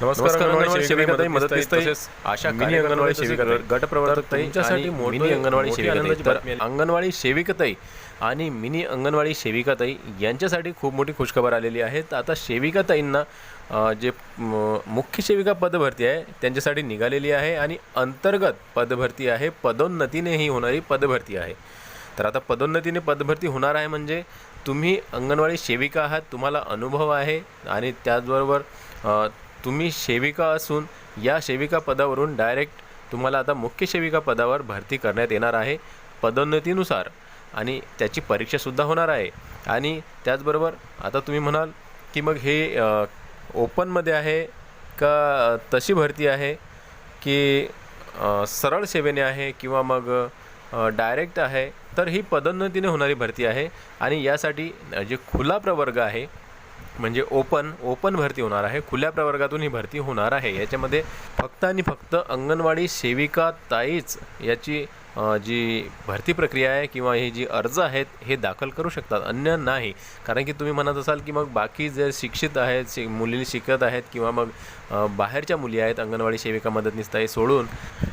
नमस्कार अंगणवाडी सेविकाताई तसेच आशा मिनी अंगणवाडी सेविका तुमच्यासाठी मोठी- मिनी अंगणवाडी सेविकाताई तर. अंगणवाडी सेविकाताई आणि मिनी अंगणवाडी सेविकाताई यांच्यासाठी खूप मोठी खुशखबर आलेली आहे तर आता सेविकाताईंना जे मुख्य सेविका पदभरती आहे त्यांच्यासाठी निघालेली आहे आणि अंतर्गत पदभरती आहे. पदोन्नतीने ही होणारी पदभरती आहे. तर आता पदोन्नतीने पदभरती होणार आहे म्हणजे तुम्ही अंगणवाडी सेविका आहात तुम्हाला अनुभव आहे आणि त्याचबरोबर तुम्ही सेविका असून या सेविका पदावरून डायरेक्ट तुम्हाला आता मुख्य सेविका पदावर भरती करण्यात येणार आहे पदोन्नतीनुसार. आणि त्याची परीक्षासुद्धा होणार आहे. आणि त्याचबरोबर आता तुम्ही म्हणाल की मग हे ओपनमध्ये आहे का तशी भरती आहे की सरळ सेवेने आहे किंवा मग डायरेक्ट आहे तर ही पदोन्नतीने होणारी भरती आहे. आणि यासाठी जे खुला प्रवर्ग आहे म्हणजे ओपन ओपन भरती होणार आहे. खुल्या प्रवर्गातून ही भरती होणार आहे. याच्यामध्ये फक्त आणि फक्त अंगणवाडी सेविका ताईच याची जी भरती प्रक्रिया आहे किंवा ही जी अर्ज आहेत हे दाखल करू शकतात. अन्य नाही. कारण की तुम्ही म्हणत असाल की मग बाकी जे शिक्षित आहेत शि मुली शिकत आहेत किंवा मग बाहेरच्या मुली आहेत अंगणवाडी सेविका मदतनीस ताई सोडून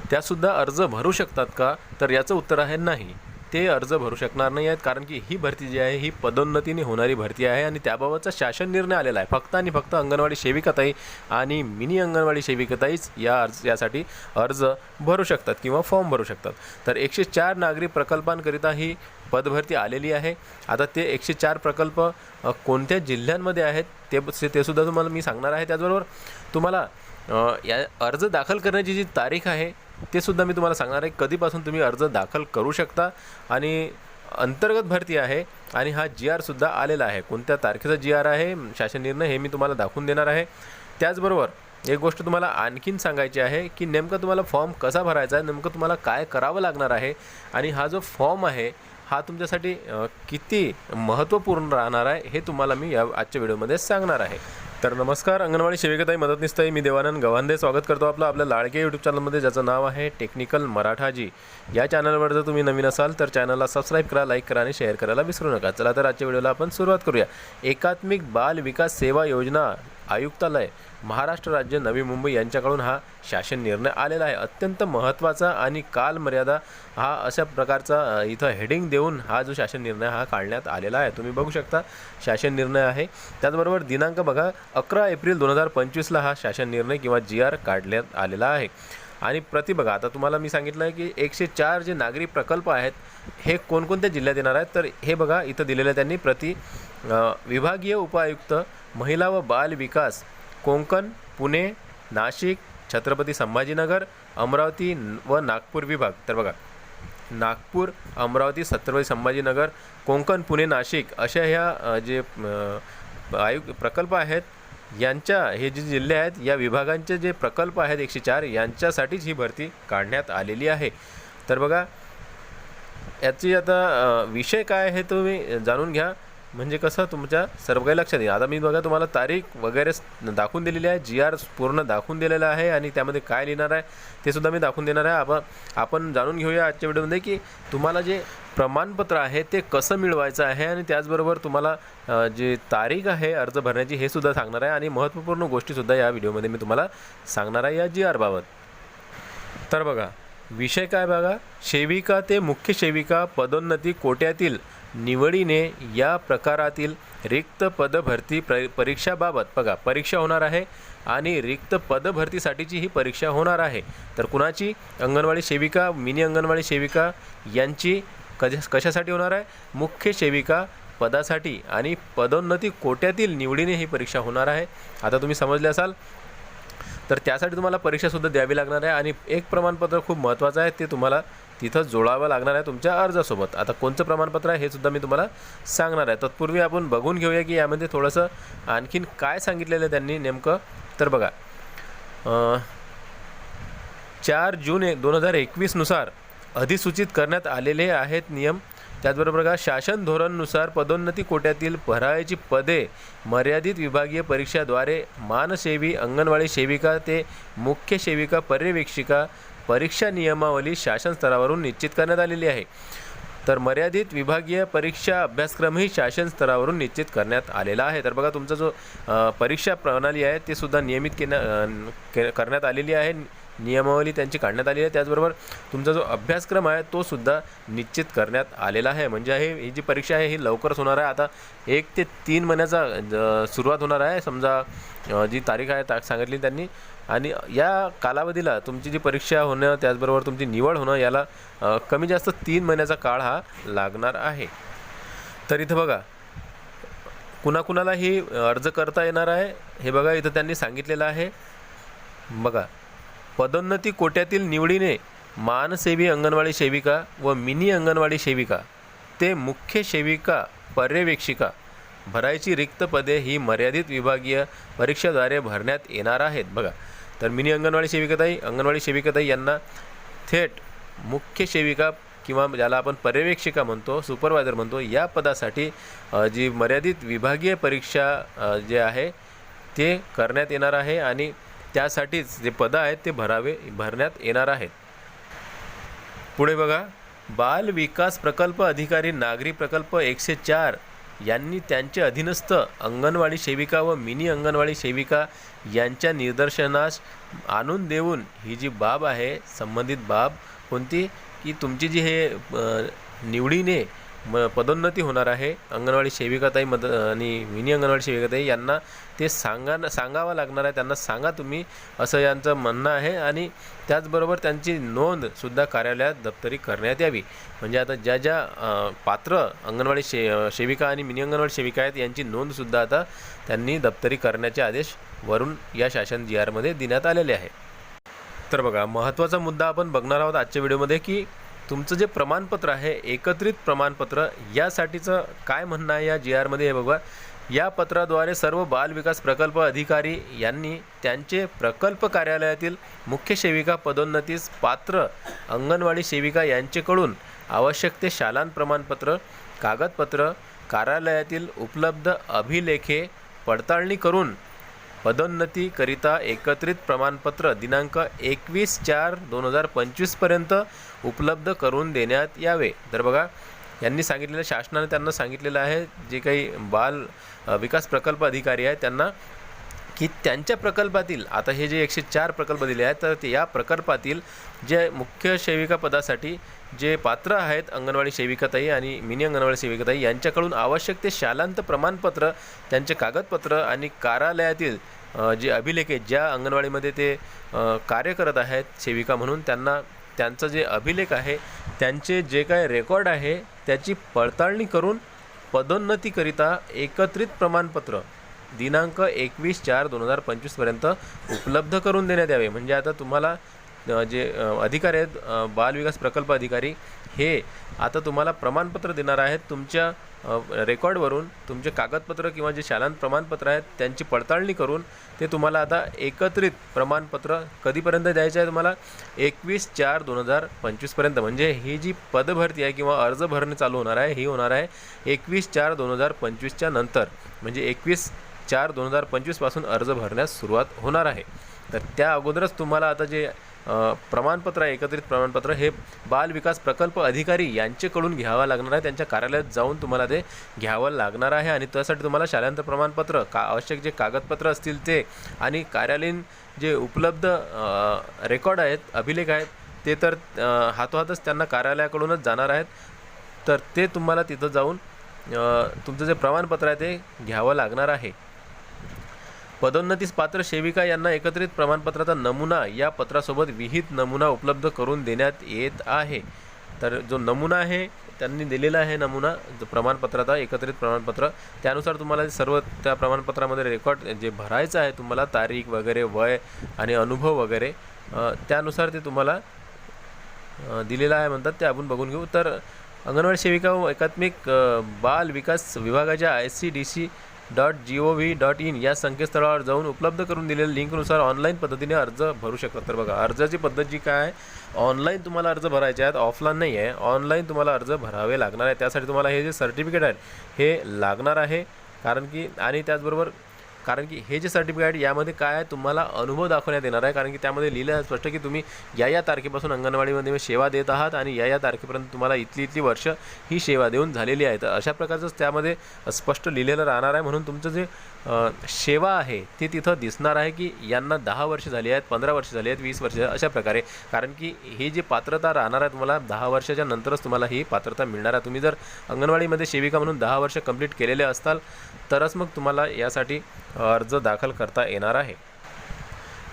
त्यासुद्धा अर्ज भरू शकतात का? तर याचं उत्तर आहे नाही. ते अर्ज भरू शकणार नाही आहेत कारण की ही भरती जी आहे ही पदोन्नतीने होणारी भरती आहे आणि त्याबाबतचा शासन निर्णय आलेला आहे. फक्त आणि फक्त अंगणवाडी सेविकाताई आणि मिनी अंगणवाडी सेविकाताईच या अर्ज यासाठी अर्ज भरू शकतात किंवा फॉर्म भरू शकतात. तर एकशे चार नागरी प्रकल्पांकरिता ही पदभरती आलेली आहे. आता ते एकशे चार प्रकल्प कोणत्या जिल्ह्यांमध्ये आहेत ते ते सुद्धा तुम्हाला मी सांगणार आहे. त्याचबरोबर तुम्हाला या अर्ज दाखल करण्याची जी तारीख आहे ते सुद्धा मी तुम्हाला सांगणार आहे. कधीपासून तुम्ही अर्ज दाखल करू शकता आणि अंतर्गत भरती आहे आणि हा जी आरसुद्धा आलेला आहे. कोणत्या तारखेचा जी आर आहे शासन निर्णय हे मी तुम्हाला दाखवून देणार आहे. त्याचबरोबर एक गोष्ट तुम्हाला आणखीन सांगायची आहे की नेमकं तुम्हाला फॉर्म कसा भरायचा आहे नेमकं तुम्हाला काय करावं लागणार आहे आणि हा जो फॉर्म आहे हा तुमच्यासाठी किती महत्त्वपूर्ण राहणार आहे हे तुम्हाला मी या आजच्या व्हिडिओमध्ये सांगणार आहे. तर नमस्कार अंगणवाडी सेविकाताई मदतनीसताई मी देवानंद गव्हांदे. स्वागत करतो आपलं आपल्या लाडके यूट्यूब चॅनलमध्ये ज्याचं नाव आहे टेक्निकल मराठाजी. या चॅनलवर जर तुम्ही नवीन असाल तर चॅनलला सबस्क्राईब करा लाईक करा आणि शेअर करायला विसरू नका. चला तर आजच्या व्हिडिओला आपण सुरुवात करूया. एकात्मिक बाल विकास सेवा योजना आयुक्तालय. महाराष्ट्र राज्य नवी मुंबई यांच्याकडून हा शासन निर्णय आलेला आहे. अत्यंत महत्त्वाचा आणि कालमर्यादा हा अशा प्रकारचा इथं हेडिंग देऊन हा जो शासन निर्णय हा काढण्यात आलेला आहे. तुम्ही बघू शकता शासन निर्णय आहे. त्याचबरोबर दिनांक बघा अकरा एप्रिल दोन हजार पंचवीसला हा शासन निर्णय किंवा जी आर काढण्यात आलेला आहे. आणि प्रति बघा आता तुम्हाला मी सांगितलं आहे की एकशे चार जे नागरी प्रकल्प आहेत हे कोणकोणत्या जिल्ह्यात येणार आहेत? तर हे बघा इथं दिलेलं आहे त्यांनी प्रति विभागीय उपायुक्त महिला व बाल विकास कोंकण पुणे नाशिक छत्रपती संभाजीनगर अमरावती व नागपूर विभाग. तर बघा नागपूर अमरावती छत्रपती संभाजीनगर कोंकण पुणे नाशिक अशा ह्या जे आयुक्त प्रकल्प आहेत यांच्या हे जे जिल्हे आहेत या विभागांचे जे प्रकल्प आहेत एकशे चार यांच्यासाठीच ही भरती काढण्यात आलेली आहे. तर बघा याची आता विषय काय आहे तुम्ही जाणून घ्या. म्हणजे कसं तुमच्या सर्व काही लक्षात येईल आता मी बघा तुम्हाला तारीख वगैरे दाखवून दिलेली आहे. जी आर पूर्ण दाखवून दिलेलं आहे आणि त्यामध्ये काय लिहिणार आहे ते सुद्धा मी दाखवून देणार आहे. आपण आपण जाणून घेऊया आजच्या व्हिडिओमध्ये की तुम्हाला जे प्रमाणपत्र आहे ते कसं मिळवायचं आहे आणि त्याचबरोबर तुम्हाला जी जे तारीख आहे अर्ज भरण्याची हे सुद्धा सांगणार आहे. आणि महत्त्वपूर्ण गोष्टीसुद्धा या व्हिडिओमध्ये मी तुम्हाला सांगणार आहे या जी आरबाबत तर बघा विषय काय बघा? सेविका ते मुख्य सेविका पदोन्नती कोट्यातील निवडीने या प्रकारातील रिक्त पदभरती प्र परीक्षाबाबत बघा परीक्षा होणार आहे आणि रिक्त पदभरतीसाठीची ही परीक्षा होणार आहे. तर कुणाची? अंगणवाडी सेविका मिनी अंगणवाडी सेविका यांची कशा कशासाठी होणार आहे? मुख्य सेविका पदासाठी आणि पदोन्नती कोट्यातील निवडीने ही परीक्षा होणार आहे. आता तुम्ही समजले असाल. तर त्यासाठी तुम्हाला परीक्षासुद्धा द्यावी लागणार आहे आणि एक प्रमाणपत्र खूप महत्त्वाचं आहे ते तुम्हाला तिथं जोडावं लागणार आहे तुमच्या अर्जासोबत. आता कोणतं प्रमाणपत्र आहे हे सुद्धा मी तुम्हाला सांगणार आहे. तत्पूर्वी आपण बघून घेऊया की यामध्ये थोडंसं आणखीन काय सांगितलेलं आहे त्यांनी नेमकं. तर बघा चार जून एक दोन हजार एकवीसनुसार अधिसूचित करण्यात आलेले आहेत नियम. त्याचबरोबर का शासन धोरणनुसार पदोन्नती कोट्यातील भरायची पदे मर्यादित विभागीय परीक्षाद्वारे मानसेवी अंगणवाडी सेविका ते मुख्य सेविका पर्यवेक्षिका परीक्षा नियमावली शासन स्तरावरून निश्चित करण्यात आलेली आहे. तर मर्यादित विभागीय परीक्षा अभ्यासक्रमही शासन स्तरावरून निश्चित करण्यात आलेला आहे. तर बघा तुमचा जो परीक्षा प्रणाली आहे ते सुद्धा नियमित केल्या के- करण्यात आलेली आहे. नियमावली त्यांची काढण्यात आली आहे. त्याचबरोबर तुमचा जो अभ्यासक्रम आहे तो सुद्धा निश्चित करण्यात आलेला आहे. म्हणजे आहे ही जी परीक्षा आहे ही लवकरच होणार आहे. आता एक ते तीन महिन्याचा सुरुवात होणार आहे. समजा जी तारीख आहे ता सांगितली त्यांनी. आणि या कालावधीला तुमची जी परीक्षा होणं त्याचबरोबर तुमची निवड होणं याला कमी जास्त तीन महिन्याचा काळ हा लागणार आहे. तर इथं बघा कुणाकुणाला ही अर्ज करता येणार आहे हे बघा इथं त्यांनी सांगितलेलं आहे. बघा पदोन्नती कोट्यातील निवडीने मानसेवी अंगणवाडी सेविका व मिनी अंगणवाडी सेविका ते मुख्य सेविका पर्यवेक्षिका भरायची रिक्त पदे ही मर्यादित विभागीय परीक्षेद्वारे भरण्यात येणार आहेत. बघा तर मिनी अंगणवाडी सेविकाताई अंगणवाडी सेविकाताई यांना थेट मुख्य सेविका किंवा ज्याला आपण पर्यवेक्षिका म्हणतो सुपरवायझर म्हणतो या पदासाठी जी मर्यादित विभागीय परीक्षा जे आहे ते करण्यात येणार आहे आणि त्यासाठीच जे पदं आहेत ते भरावे भरण्यात येणार आहेत. पुढे बघा. बाल विकास प्रकल्प अधिकारी नागरी प्रकल्प एकशे चार यांनी त्यांचे अधीनस्थ अंगणवाडी सेविका व मिनी अंगणवाडी सेविका यांच्या निदर्शनास आणून देऊन ही जी बाब आहे संबंधित बाब कोणती? की तुमची जी हे निवडीने म पदोन्नती होणार आहे. अंगणवाडी सेविकाताई मद आणि मिनी अंगणवाडी सेविकाताई यांना ते सांगा सांगावं लागणार आहे. त्यांना सांगा तुम्ही असं यांचं म्हणणं आहे आणि त्याचबरोबर त्यांची नोंदसुद्धा कार्यालयात दप्तरी करण्यात यावी. म्हणजे आता ज्या ज्या पात्र अंगणवाडी शे सेविका आणि मिनी अंगणवाडी सेविका आहेत यांची नोंदसुद्धा आता त्यांनी दप्तरी करण्याचे आदेश वरून या शासन जी आरमध्ये देण्यात आलेले आहे. तर बघा महत्त्वाचा मुद्दा आपण बघणार आहोत आजच्या व्हिडिओमध्ये की तुमचं जे प्रमाणपत्र आहे एकत्रित प्रमाणपत्र यासाठीचं काय म्हणणं आहे या जी आरमध्ये? हे बघा या पत्राद्वारे सर्व बाल विकास प्रकल्प अधिकारी यांनी त्यांचे प्रकल्प कार्यालयातील मुख्य सेविका पदोन्नतीस पात्र अंगणवाडी सेविका यांचेकडून आवश्यक ते शालान प्रमाणपत्र कागदपत्र कार्यालयातील उपलब्ध अभिलेखे पडताळणी करून पदोन्नतीकरिता एकत्रित प्रमाणपत्र दिनांक एकवीस चार दोन हजार पंचवीसपर्यंत उपलब्ध करून देण्यात यावे. तर बघा यांनी सांगितलेलं शासनाने त्यांना सांगितलेलं आहे जे काही बाल विकास प्रकल्प अधिकारी आहेत त्यांना की त्यांच्या प्रकल्पातील आता हे जे एकशे चार प्रकल्प दिले आहेत तर ते या प्रकल्पातील जे मुख्य सेविका पदासाठी जे पात्र आहेत अंगणवाडी सेविकाताई आणि मिनी अंगणवाडी सेविकाताई यांच्याकडून आवश्यक ते शालांत प्रमाणपत्र त्यांचे कागदपत्र आणि कार्यालयातील जे अभिलेख आहेत ज्या अंगणवाडीमध्ये ते कार्य करत आहेत सेविका म्हणून त्यांना त्यांचं जे अभिलेख आहे त्यांचे जे काय रेकॉर्ड आहे त्याची पडताळणी करून पदोन्नतीकरिता एकत्रित प्रमाणपत्र दिनांक एकवीस चार दोन हजार पंचवीसपर्यंत उपलब्ध करून देण्यात यावे. म्हणजे आता तुम्हाला जे अधिकारी आहेत बालविकास प्रकल्प अधिकारी हे आता तुम्हाला प्रमाणपत्र देणार आहेत. तुमच्या रेकॉर्डवरून तुमचे कागदपत्र किंवा जे शालांत प्रमाणपत्र आहेत त्यांची पडताळणी करून ते तुम्हाला आता एकत्रित प्रमाणपत्र कधीपर्यंत द्यायचं आहे तुम्हाला? एकवीस चार दोन हजार पंचवीसपर्यंत. म्हणजे ही जी पदभरती आहे किंवा अर्ज भरणे चालू होणार आहे ही होणार आहे एकवीस चार दोन हजार पंचवीसच्या नंतर. म्हणजे एकवीस चार दोन हजार पंचवीसपासून अर्ज भरण्यास सुरुवात होणार आहे. तर त्या अगोदरच तुम्हाला आता जे प्रमाणपत्र आहे एकत्रित प्रमाणपत्र हे बाल विकास प्रकल्प अधिकारी यांच्याकडून घ्यावं लागणार आहे. त्यांच्या कार्यालयात जाऊन तुम्हाला ते घ्यावं लागणार आहे आणि त्यासाठी तुम्हाला शालांतर प्रमाणपत्र का आवश्यक जे कागदपत्र असतील ते आणि कार्यालयीन जे उपलब्ध रेकॉर्ड आहेत अभिलेख आहेत ते तर हातोहातच त्यांना कार्यालयाकडूनच जाणार आहेत. तर ते तुम्हाला तिथं जाऊन तुमचं जे प्रमाणपत्र आहे ते घ्यावं लागणार आहे. पदोन्नतीस पात्र सेविका यांना एकत्रित प्रमाणपत्राचा नमुना या पत्रासोबत विहित नमुना उपलब्ध करून देण्यात येत आहे. तर जो नमुना आहे त्यांनी दिलेला आहे नमुना जो प्रमाणपत्राचा एकत्रित प्रमाणपत्र त्यानुसार तुम्हाला सर्व त्या प्रमाणपत्रामध्ये रेकॉर्ड जे भरायचं आहे तुम्हाला तारीख वगैरे वय आणि अनुभव वगैरे त्यानुसार ते तुम्हाला दिलेला दिलेलं आहे म्हणतात ते आपण बघून घेऊ. तर अंगणवाडी सेविका व एकात्मिक बाल विकास विभागाच्या I C D C dot G O V dot in या संकेतस्थळावर जाऊन उपलब्ध करून दिलेल्या लिंकनुसार ऑनलाईन पद्धतीने अर्ज भरू शकतात तर बघा अर्जाची पद्धत जी काय आहे ऑनलाईन तुम्हाला अर्ज भरायचे आहेत ऑफलाईन नाही आहे ऑनलाईन तुम्हाला अर्ज भरावे लागणार आहे त्यासाठी तुम्हाला हे जे सर्टिफिकेट आहेत हे लागणार आहे. कारण की आणि त्याचबरोबर कारण की हे जे सर्टिफिकेट यामध्ये काय आहे तुम्हाला अनुभव दाखवण्यात येणार आहे. कारण की त्यामध्ये लिहिलं आहे स्पष्ट की तुम्ही या या तारखेपासून अंगणवाडीमध्ये सेवा देत आहात आणि या या तारखेपर्यंत तुम्हाला इथली इथली वर्ष ही सेवा देऊन झालेली आहे. तर अशा प्रकारचंच त्यामध्ये स्पष्ट लिहिलेलं राहणार आहे. म्हणून तुमचं जे सेवा आहे ती तिथं दिसणार आहे की यांना दहा वर्ष झाली आहेत पंधरा वर्ष झाली आहेत वीस वर्ष अशा प्रकारे. कारण की ही जी पात्रता राहणार आहे तुम्हाला दहा वर्षाच्या नंतरच तुम्हाला ही पात्रता मिळणार आहे. तुम्ही जर अंगणवाडीमध्ये सेविका म्हणून दहा वर्ष कंप्लीट केलेले असताल तरच मग तुम्हाला यासाठी अर्ज दाखल करता येणार आहे.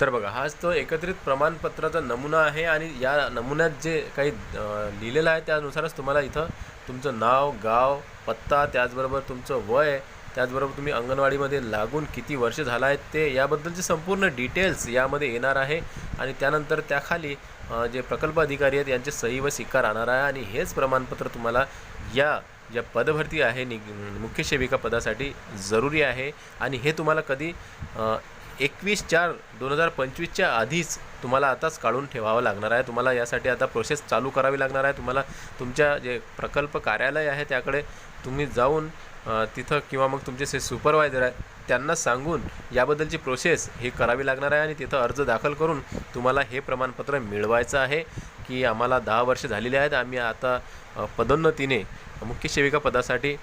तर बघा हाच तो एकत्रित प्रमाणपत्राचा नमुना आहे आणि या नमुन्यात जे काही लिहिलेलं आहे त्यानुसारच तुम्हाला इथं तुमचं नाव गाव पत्ता त्याचबरोबर तुमचं वय त्याचबरोबर तुम्ही अंगणवाडीमध्ये लागून किती वर्ष झाला आहे ते याबद्दलचे संपूर्ण डिटेल्स यामध्ये येणार आहे आणि त्यानंतर त्याखाली जे प्रकल्प अधिकारी आहेत यांचे सही व सिक्का राहणार आहे आणि हेच प्रमाणपत्र तुम्हाला या ज्या पदभरती आहे नि मुख्य सेविका पदासाठी जरुरी आहे. आणि हे तुम्हाला कधी एकवीस चार दोन हजार पंचवीसच्या आधीच तुम्हाला आताच काढून ठेवावं लागणार आहे. तुम्हाला यासाठी आता प्रोसेस चालू करावी लागणार आहे. तुम्हाला तुमच्या जे प्रकल्प कार्यालय आहे त्याकडे तुम्ही जाऊन तिथं किंवा मग तुमचे जे सुपरवायझर आहे त्यांना सांगून याबद्दलची प्रोसेस ही करावी लागणार आहे आणि तिथं अर्ज दाखल करून तुम्हाला हे प्रमाणपत्र मिळवायचं आहे की आम्हाला दहा वर्ष झालेली आहेत. आम्ही आता पदोन्नतीने मुख्य सेविका पदासाठी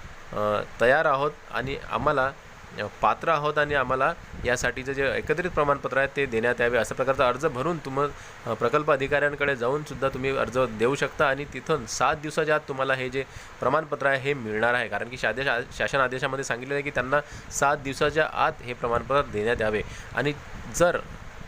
तयार आहोत आणि आम्हाला पात्र आहोत आणि आम्हाला यासाठीचं जे एकत्रित प्रमाणपत्र आहे ते देण्यात यावे. अशा प्रकारचा अर्ज भरून तुम प्रकल्प अधिकाऱ्यांकडे जाऊन सुद्धा तुम्ही अर्ज देऊ शकता आणि तिथून सात दिवसाच्या आत तुम्हाला हे जे प्रमाणपत्र आहे हे मिळणार आहे. कारण की शादेश शासन आदेशामध्ये सांगितलेलं आहे की त्यांना सात दिवसाच्या आत हे प्रमाणपत्र देण्यात यावे. आणि जर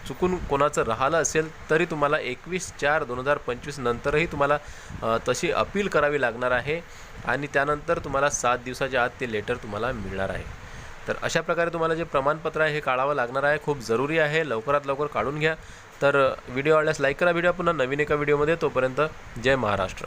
चुकून कोणाचं राहिलं असेल तरी तुम्हाला एकवीस चार दोन हजार पंचवीस नंतरही तुम्हाला तशी अपील करावी लागणार आहे. आणि त्यानंतर तुम्हाला सात दिवसाच्या आत ते लेटर तुम्हाला मिळणार आहे. तर अशा प्रकारे तुम्हाला जे प्रमाणपत्र आहे हे काढावं लागणार आहे. खूप जरुरी आहे. लवकरात लवकर काढून घ्या. तर व्हिडिओ आवडल्यास लाईक करा. व्हिडिओ पुन्हा नवीन एका व्हिडिओमध्ये तोपर्यंत जय महाराष्ट्र.